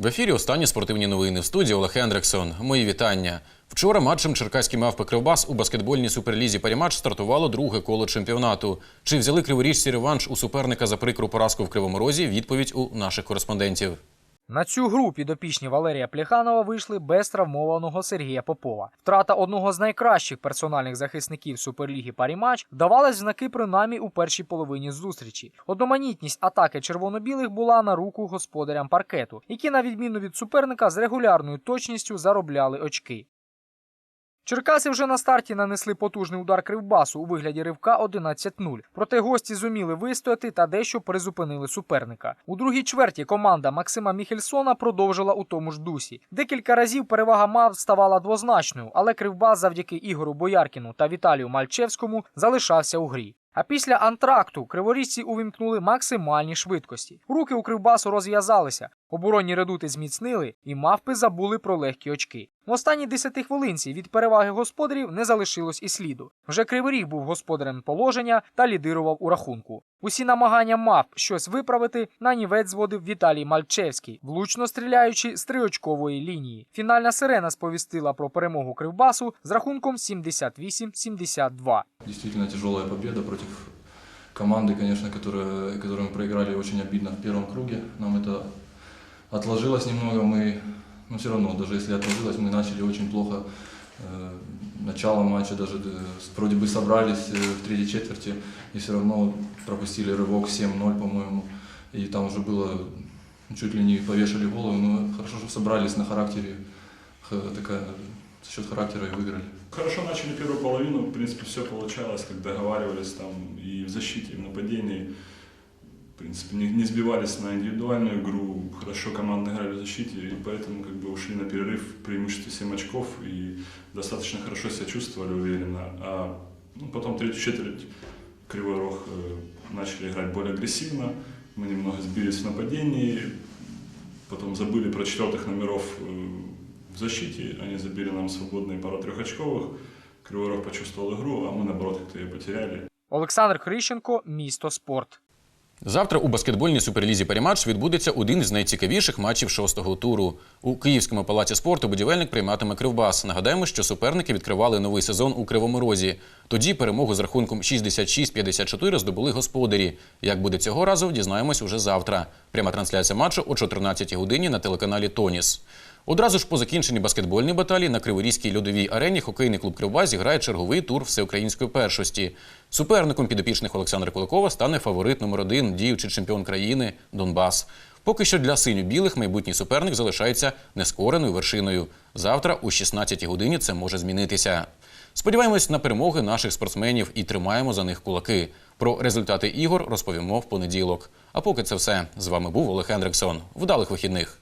В ефірі останні спортивні новини в студії Олег Хендриксон. Мої вітання. Вчора матчем Черкаські мавпи Кривбас у баскетбольній суперлізі Паріматч стартувало друге коло чемпіонату. Чи взяли криворіжці реванш у суперника за прикру поразку в Кривому Розі? Відповідь у наших кореспондентів. На цю гру підопічні Валерія Плеханова вийшли без травмованого Сергія Попова. Втрата одного з найкращих персональних захисників Суперліги Парімач давалась знаки принаймні у першій половині зустрічі. Одноманітність атаки червоно-білих була на руку господарям паркету, які, на відміну від суперника, з регулярною точністю заробляли очки. Черкаси вже на старті нанесли потужний удар кривбасу у вигляді ривка 11-0. Проте гості зуміли вистояти та дещо призупинили суперника. У другій чверті команда Максима Міхельсона продовжила у тому ж дусі. Декілька разів перевага мав ставала двозначною, але кривбас завдяки Ігору Бояркіну та Віталію Мальчевському залишався у грі. А після антракту криворіжці увімкнули максимальні швидкості. Руки у кривбасу розв'язалися, оборонні редути зміцнили, і мавпи забули про легкі очки. В останній десяти хвилинці від переваги господарів не залишилось і сліду. Вже Криворіг був господарем положення та лідирував у рахунку. Усі намагання мавп щось виправити на нівець зводив Віталій Мальчевський, влучно стріляючи з триочкової лінії. Фінальна сирена сповістила про перемогу Кривбасу з рахунком 78-72. Действительно тяжелая победа против команды, конечно, которая, которую мы проиграли очень обидно в первом круге. Нам это отложилось немного, мы, но все равно, даже если отложилось, мы начали очень плохо. Э, Начало матча даже э, с- вроде бы собрались э, в третьей четверти и все равно пропустили рывок 7-0, по-моему. И там уже было ну, чуть ли не повешали голову, но хорошо, что собрались на характере, х- такая, за счет характера и выиграли. Хорошо начали первую половину, в принципе, все получалось, как договаривались там и в защите, и в нападении. В принципе, не, не сбивались на индивидуальную игру, хорошо командно играли в защите, и поэтому как бы ушли на перерыв в преимуществе 7 очков и достаточно хорошо себя чувствовали уверенно. А ну, потом третью четверть Кривой Рог э, начали играть более агрессивно, мы немного сбились в нападении, потом забыли про четвертых номеров э, в защите, они забили нам свободные пару трехочковых, Кривой Рог почувствовал игру, а мы наоборот как-то ее потеряли. Олександр Хрищенко, місто спорт. Завтра у баскетбольній суперлізі Паріматч відбудеться один з найцікавіших матчів шостого туру. У Київському палаці спорту будівельник прийматиме Кривбас. Нагадаємо, що суперники відкривали новий сезон у Кривому Розі. Тоді перемогу з рахунком 66-54 здобули господарі. Як буде цього разу, дізнаємось уже завтра. Пряма трансляція матчу о 14-й годині на телеканалі Тоніс. Одразу ж по закінченні баскетбольної баталії на Криворізькій льодовій арені хокейний клуб Кривбас зіграє черговий тур всеукраїнської першості. Суперником підопічних Олександра Куликова стане фаворит номер один, діючий чемпіон країни Донбас. Поки що для синьо-білих майбутній суперник залишається нескореною вершиною. Завтра о 16 годині це може змінитися. Сподіваємось на перемоги наших спортсменів і тримаємо за них кулаки. Про результати ігор розповімо в понеділок. А поки це все з вами був Олег Хендриксон. Вдалих вихідних.